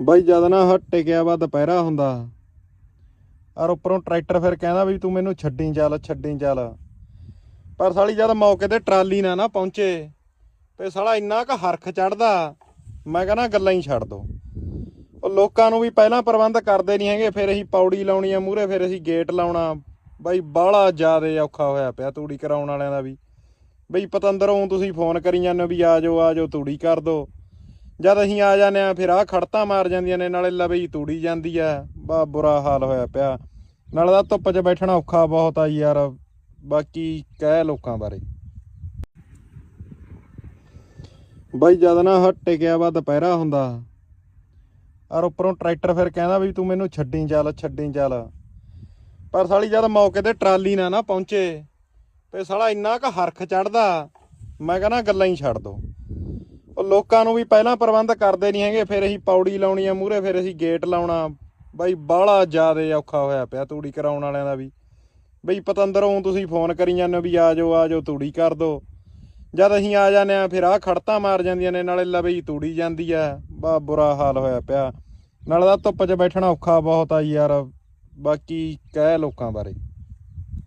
ਬਾਈ ਜਦ ਨਾ ਹਟ ਟਿਕਿਆ ਵਾ ਦੁਪਹਿਰਾ ਹੁੰਦਾ, ਔਰ ਉੱਪਰੋਂ ਟਰੈਕਟਰ ਫਿਰ ਕਹਿੰਦਾ ਵੀ ਤੂੰ ਮੈਨੂੰ ਛੱਡੀ ਚੱਲ ਛੱਡੀ ਚੱਲ। ਪਰ ਸਾਲੀ ਜਦ ਮੌਕੇ ਤੇ ਟਰਾਲੀ ਨਾ ਨਾ ਪਹੁੰਚੇ, ਤੇ ਸਾਲਾ ਇੰਨਾ ਕੁ ਹਰਖ ਚੜਦਾ, ਮੈਂ ਕਹਿੰਦਾ ਗੱਲਾਂ ਹੀ ਛੱਡ ਦੋ। ਉਹ ਲੋਕਾਂ ਨੂੰ ਵੀ ਪਹਿਲਾਂ ਪ੍ਰਬੰਧ ਕਰਦੇ ਨਹੀਂ ਹੈਗੇ, ਫਿਰ ਅਸੀਂ ਪੌੜੀ ਲਾਉਣੀ ਆ ਮੂਹਰੇ, ਫਿਰ ਅਸੀਂ ਗੇਟ ਲਾਉਣਾ। ਬਾਈ ਬਾਹਲਾ ਜ਼ਿਆਦਾ ਔਖਾ ਹੋਇਆ ਪਿਆ ਤੂੜੀ ਕਰਾਉਣ ਵਾਲਿਆਂ ਦਾ ਵੀ। ਬਈ ਪਤੰਦਰੋਂ ਤੁਸੀਂ ਫੋਨ ਕਰੀ ਜਾਂਦੇ ਹੋ ਵੀ ਆ ਜਾਓ ਆ ਜਾਓ, ਤੂੜੀ ਕਰ ਦੋ। ਜਦ ਅਸੀਂ ਆ ਜਾਂਦੇ ਆ ਫਿਰ ਆ ਖੜਤਾ ਮਾਰ ਜਾਂਦੀਆਂ ਨੇ, ਨਾਲੇ ਲਵਈ ਤੂੜੀ ਜਾਂਦੀ ਆ। ਬਾ ਬੁਰਾ ਹਾਲ ਹੋਇਆ ਪਿਆ। ਨਾਲੇ ਦਾ ਧੁੱਪ 'ਚ ਬੈਠਣਾ ਔਖਾ ਬਹੁਤ ਆ ਯਾਰ। ਬਾਕੀ ਕਹਿ ਲੋਕਾਂ ਬਾਰੇ। ਬਾਈ ਜਦ ਨਾ ਹ ਟਿਕਿਆ ਵਾ, ਦੁਪਹਿਰਾ ਹੁੰਦਾ। ਔਰ ਉੱਪਰੋਂ ਟਰੈਕਟਰ ਫਿਰ ਕਹਿੰਦਾ ਵੀ ਤੂੰ ਮੈਨੂੰ ਛੱਡੀ ਚੱਲ ਛੱਡੀ ਚੱਲ। ਪਰ ਸਾਲੀ ਜਦ ਮੌਕੇ ਤੇ ਟਰਾਲੀ ਨਾ ਨਾ ਪਹੁੰਚੇ, ਤੇ ਸਾਲਾ ਇੰਨਾ ਕੁ ਹਰਖ ਚੜਦਾ, ਮੈਂ ਕਹਿੰਦਾ ਗੱਲਾਂ ਹੀ ਛੱਡ ਦੋ। ਲੋਕਾਂ ਨੂੰ ਵੀ ਪਹਿਲਾਂ ਪ੍ਰਬੰਧ ਕਰਦੇ ਨਹੀਂ ਹੈਗੇ, ਫਿਰ ਅਸੀਂ ਪੌੜੀ ਲਾਉਣੀ ਆ ਮੂਹਰੇ, ਫਿਰ ਅਸੀਂ ਗੇਟ ਲਾਉਣਾ। ਬਾਈ, ਬਾਹਲਾ ਜ਼ਿਆਦਾ ਔਖਾ ਹੋਇਆ ਪਿਆ ਤੂੜੀ ਕਰਾਉਣ ਵਾਲਿਆਂ ਦਾ ਵੀ। ਬਈ, ਪਤੰਦਰੋਂ ਤੁਸੀਂ ਫੋਨ ਕਰੀ ਜਾਂਦੇ ਹੋ ਵੀ ਆ ਜਾਓ ਆ ਜਾਓ, ਤੂੜੀ ਕਰ ਦੋ। ਜਦ ਅਸੀਂ ਆ ਜਾਂਦੇ ਆ ਫਿਰ ਆ ਖੜਤਾ ਮਾਰ ਜਾਂਦੀਆਂ ਨੇ, ਨਾਲੇ ਲਵਈ ਤੂੜੀ ਜਾਂਦੀ ਆ। ਬਾ, ਬੁਰਾ ਹਾਲ ਹੋਇਆ ਪਿਆ। ਨਾਲੇ ਦਾ ਧੁੱਪ 'ਚ ਬੈਠਣਾ ਔਖਾ ਬਹੁਤ ਆ ਯਾਰ। ਬਾਕੀ ਕਹਿ ਲੋਕਾਂ ਬਾਰੇ।